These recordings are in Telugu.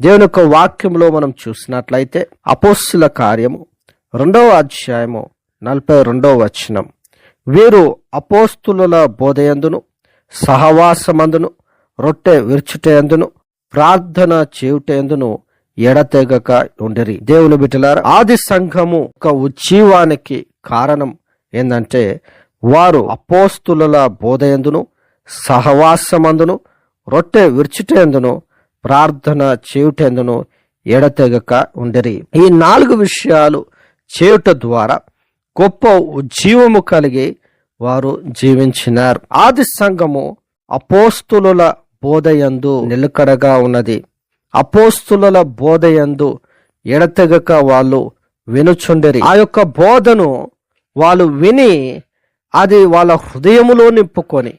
దేవుని యొక్క వాక్యంలో మనం చూసినట్లయితే అపోస్సుల కార్యము రెండవ అధ్యాయము నలభై రెండవ వచనం. వీరు అపోస్తుల బోధయందును సహవాసమందును రొట్టె విరుచుటయందును ప్రార్థన చేయుటయందును ఎడతెగక ఉండరి. దేవుని బిడ్డలారా ఆది సంఘము ఒక ఉజ్జీవానికి కారణం ఏంటంటే వారు అపోస్తుల బోధయందును సహవాసమందును రొట్టె విరుచుటయందును ప్రార్థన చేయుటందును ఎడతెగక ఉండరి. ఈ నాలుగు విషయాలు చేయుట ద్వారా గొప్ప ఉజ్జీవము కలిగి వారు జీవించినారు. ఆది సంఘము అపోస్తుల బోధయందు నిలకడగా ఉన్నది. అపోస్తుల బోధయందు ఎడతెగక వాళ్ళు వినుచుండరి. ఆ యొక్క బోధను వాళ్ళు విని అది వాళ్ళ హృదయములో నింపుకొని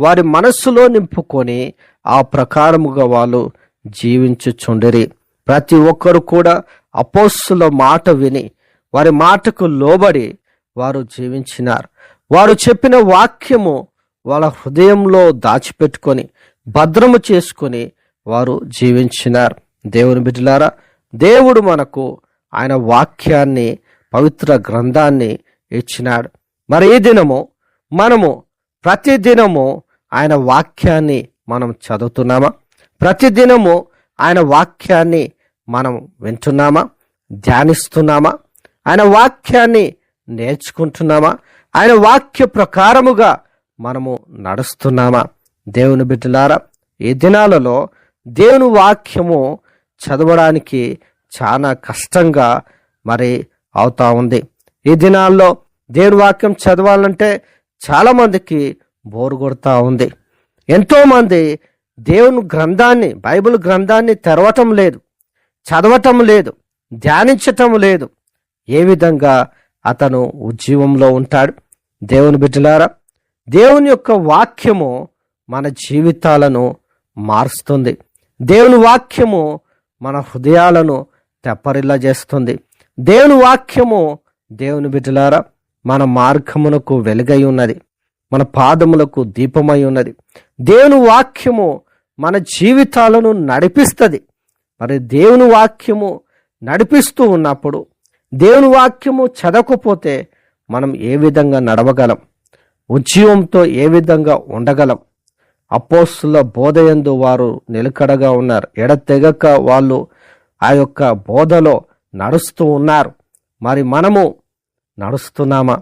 వారి మనస్సులో నింపుకొని ఆ ప్రకారముగా వాళ్ళు జీవించుచుండిరి. ప్రతి ఒక్కరు కూడా అపోస్సుల మాట విని వారి మాటకు లోబడి వారు జీవించినారు. వారు చెప్పిన వాక్యము వాళ్ళ హృదయంలో దాచిపెట్టుకొని భద్రము చేసుకొని వారు జీవించినారు. దేవుని బిడ్డలారా దేవుడు మనకు ఆయన వాక్యాన్ని పవిత్ర గ్రంథాన్ని ఇచ్చినాడు. మరి ఈ దినము మనము ప్రతి దినము ఆయన వాక్యాన్ని మనం చదువుతున్నామా? ప్రతిదినము ఆయన వాక్యాన్ని మనం వింటున్నామా? ధ్యానిస్తున్నామా? ఆయన వాక్యాన్ని నేర్చుకుంటున్నామా? ఆయన వాక్య ప్రకారముగా మనము నడుస్తున్నామా? దేవుని బిడ్డలారా ఈ దినాలలో దేవుని వాక్యము చదవడానికి చాలా కష్టంగా మరి అవుతా ఉంది. ఈ దినాల్లో దేవుని వాక్యం చదవాలంటే చాలామందికి బోరు కొడతా ఉంది. ఎంతోమంది దేవుని గ్రంథాన్ని బైబిల్ గ్రంథాన్ని తెరవటం లేదు చదవటం లేదు ధ్యానించటం లేదు. ఏ విధంగా అతను ఉజ్జీవంలో ఉంటాడు? దేవుని బిడ్డలారా దేవుని యొక్క వాక్యము మన జీవితాలను మారుస్తుంది. దేవుని వాక్యము మన హృదయాలను తెప్పరిల్లా చేస్తుంది. దేవుని వాక్యము దేవుని బిడ్డలారా మన మార్గమునకు వెలుగై ఉన్నది. మన పాదములకు దీపమై ఉన్నది. దేవుని వాక్యము మన జీవితాలను నడిపిస్తుంది. మరి దేవుని వాక్యము నడిపిస్తూ ఉన్నప్పుడు దేవుని వాక్యము చదవకపోతే మనం ఏ విధంగా నడవగలం? ఉజ్జీవంతో ఏ విధంగా ఉండగలం? అపోస్తుల బోధయందు వారు నిలకడగా ఉన్నారు. ఎడతెగక వాళ్ళు ఆ యొక్క బోధలో నడుస్తూ ఉన్నారు. మరి మనము నడుస్తున్నామా?